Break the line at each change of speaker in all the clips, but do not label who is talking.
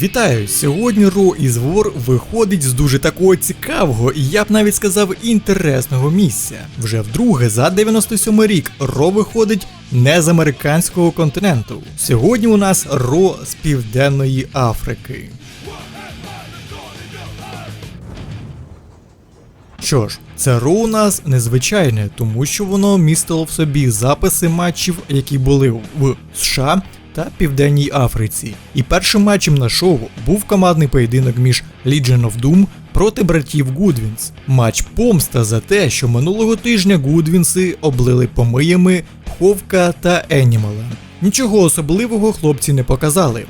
Вітаю! Сьогодні Ро із Вор виходить з дуже такого цікавого і я б навіть сказав інтересного місця. Вже вдруге за 97 рік Ро виходить не з американського континенту. Сьогодні у нас Ро з Південної Африки. Що ж, це Ро у нас незвичайне, тому що воно містило в собі записи матчів, які були в США та Південній Африці. І першим матчем на шоу був командний поєдинок між Legion of Doom проти братів Гудвінс. Матч помста за те, що минулого тижня Гудвінси облили помиями Ховка та Енімала. Нічого особливого хлопці не показали.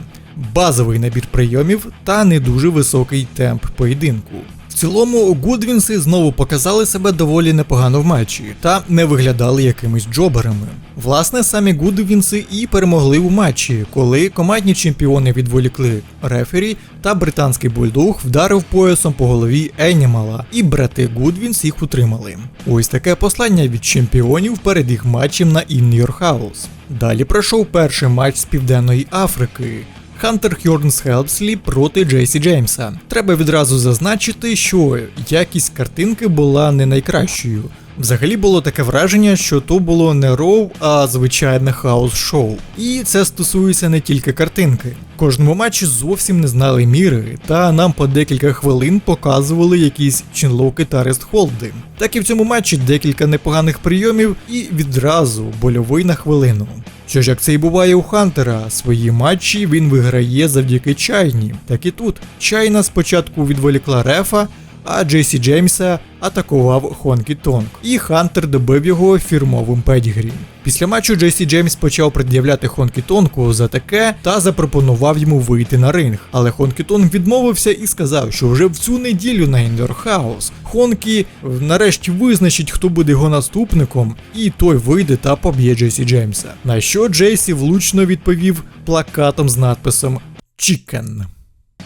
Базовий набір прийомів та не дуже високий темп поєдинку. Цілому Гудвінси знову показали себе доволі непогано в матчі та не виглядали якимись джоберами. Власне, самі Гудвінси і перемогли у матчі, коли командні чемпіони відволікли рефері та британський бульдог вдарив поясом по голові Енімала, і брати Гудвінс їх утримали. Ось таке послання від чемпіонів перед їх матчем на In Your House. Далі пройшов перший матч з Південної Африки. Хантер Хьорнс Хелпслі проти Джейсі Джеймса. Треба відразу зазначити, що якість картинки була не найкращою. Взагалі було таке враження, що то було не роу, а звичайне хаос-шоу. І це стосується не тільки картинки. Кожному матчі зовсім не знали міри, та нам по декілька хвилин показували якісь чинлоки та рестхолди. Так і в цьому матчі декілька непоганих прийомів і відразу больовий на хвилину. Що ж, як це і буває у Хантера, свої матчі він виграє завдяки чайні. Так і тут чайна спочатку відволікла рефа, а Джейсі Джеймса атакував Хонкі Тонг. І Хантер добив його фірмовим педігрі. Після матчу Джейсі Джеймс почав пред'являти Хонкі Тонгу за таке та запропонував йому вийти на ринг. Але Хонкі Тонг відмовився і сказав, що вже в цю неділю на Індерхаус Хонкі нарешті визначить, хто буде його наступником, і той вийде та поб'є Джейсі Джеймса. На що Джейсі влучно відповів плакатом з надписом Chicken.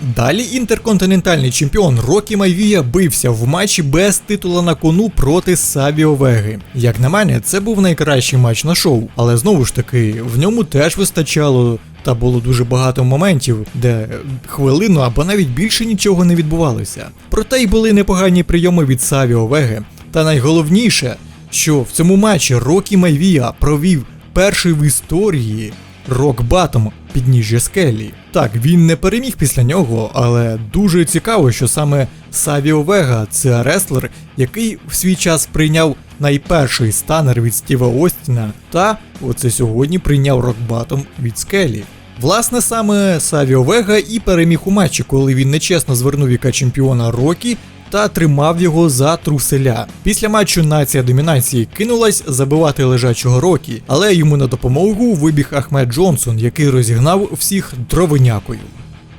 Далі інтерконтинентальний чемпіон Рокі Майвія бився в матчі без титула на кону проти Савіо Веги. Як на мене, це був найкращий матч на шоу, але знову ж таки, в ньому теж вистачало. Та було дуже багато моментів, де хвилину або навіть більше нічого не відбувалося. Проте й були непогані прийоми від Савіо Веги. Та найголовніше, що в цьому матчі Рокі Майвія провів перший в історії рок-батом підніжжя скелі. Так, він не переміг після нього, але дуже цікаво, що саме Савіо Вега це реслер, який в свій час прийняв найперший станер від Стіва Остіна, та оце сьогодні прийняв рок-батом від скелі. Власне, саме Савіо Вега і переміг у матчі, коли він нечесно звернув віка чемпіона Рокі та тримав його за труселя. Після матчу нація домінації кинулась забивати лежачого Рокі, але йому на допомогу вибіг Ахмед Джонсон, який розігнав всіх дровинякою.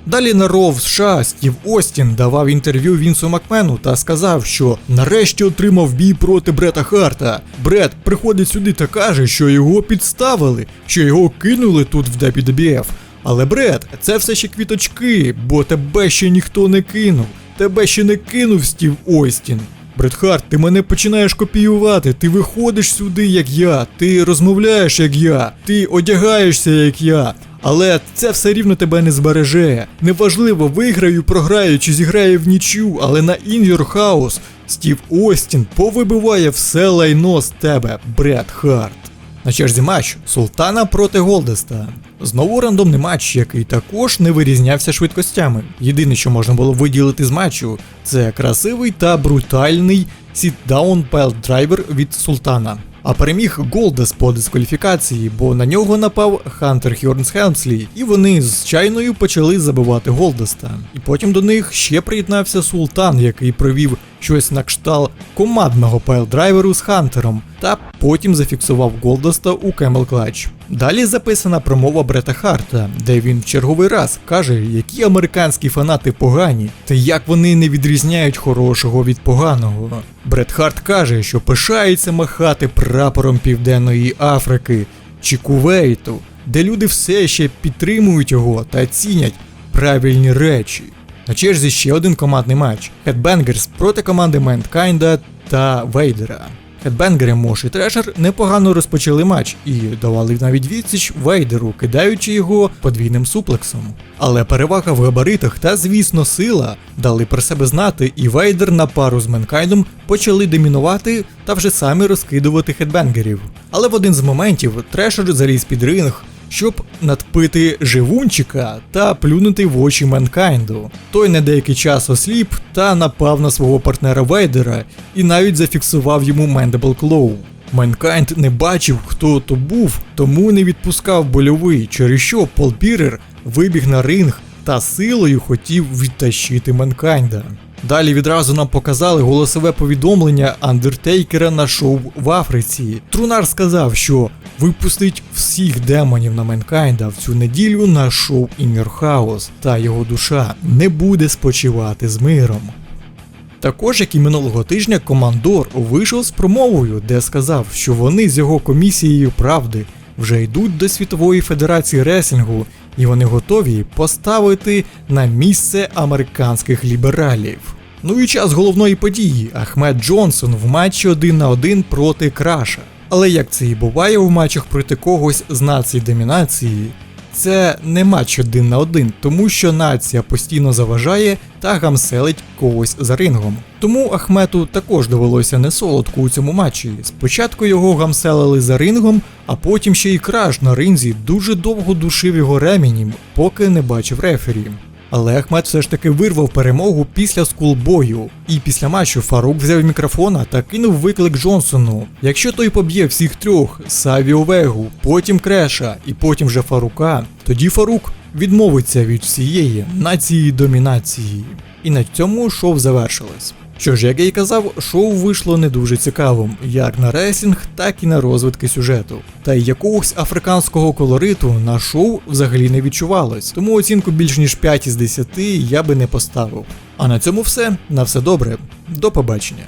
Далі на Ро в США Стів Остін давав інтерв'ю Вінсу Макмену та сказав, що нарешті отримав бій проти Брета Харта. Брет приходить сюди та каже, що його підставили, що його кинули тут в WWF. Але Брет, це все ще квіточки, бо тебе ще ніхто не кинув. Тебе ще не кинув Стів Остін. Брет Харт, ти мене починаєш копіювати, ти виходиш сюди, як я, ти розмовляєш як я, ти одягаєшся як я. Але це все рівно тебе не збереже. Неважливо, виграю, програю чи зіграю в нічю, але на In Your House Стів Остін повибиває все лайно з тебе, Бред Харт. На черзі матч Султана проти Голдеста. Знову рандомний матч, який також не вирізнявся швидкостями. Єдине, що можна було виділити з матчу, це красивий та брутальний сітдаун драйвер від Султана. А переміг Голдес по дискваліфікації, бо на нього напав Хантер Хьорнс Хемслі, і вони з чайною почали забивати Голдеста. І потім до них ще приєднався Султан, який провів щось на кшталт командного пайл-драйверу з Хантером, та потім зафіксував Голдоста у Camel Clutch. Далі записана промова Брета Харта, де він в черговий раз каже, які американські фанати погані, та як вони не відрізняють хорошого від поганого. Брет Харт каже, що пишається махати прапором Південної Африки чи Кувейту, де люди все ще підтримують його та цінять правильні речі. На черзі ще один командний матч Headbangers проти команди Mankind та Вейдера. Хедбенгери Мош і Трешер непогано розпочали матч і давали навіть відсіч Вейдеру, кидаючи його подвійним суплексом. Але перевага в габаритах та, звісно, сила дали про себе знати, і Вейдер на пару з Менкайдом почали домінувати та вже самі розкидувати хедбенгерів. Але в один з моментів Трешер заліз під ринг, щоб надпити живунчика та плюнути в очі Менкайнду. Той на деякий час осліп та напав на свого партнера Вейдера і навіть зафіксував йому Mandible Claw. Манкайнд не бачив, хто то був, тому не відпускав больовий, через що Пол Бірер вибіг на ринг та силою хотів відтащити Манкайнда. Далі відразу нам показали голосове повідомлення Андертейкера на шоу в Африці. Трунар сказав, що випустить всіх демонів на Менкайнда в цю неділю на шоу Inner House, та його душа не буде спочивати з миром. Також, як і минулого тижня, командор вийшов з промовою, де сказав, що вони з його комісією правди вже йдуть до Світової Федерації реслінгу, і вони готові поставити на місце американських лібералів. Ну і час головної події Ахмед Джонсон в матчі один на один проти Краша. Але як це і буває в матчах проти когось з нації домінації, це не матч один на один, тому що нація постійно заважає та гамселить когось за рингом. Тому Ахмету також довелося не солодко у цьому матчі. Спочатку його гамселили за рингом, а потім ще й краж на ринзі дуже довго душив його ремінім, поки не бачив рефері. Але Ахмед все ж таки вирвав перемогу після скулбою. І після матчу Фарук взяв мікрофона та кинув виклик Джонсону. Якщо той поб'є всіх трьох Саві Овегу, потім Креша і потім вже Фарука, тоді Фарук відмовиться від всієї нації домінації. І на цьому шоу завершилось. Що ж, як я й казав, шоу вийшло не дуже цікавим, як на ресінг, так і на розвитки сюжету. Та й якогось африканського колориту на шоу взагалі не відчувалось, тому оцінку більш ніж 5 із 10 я би не поставив. А на цьому все. На все добре. До побачення.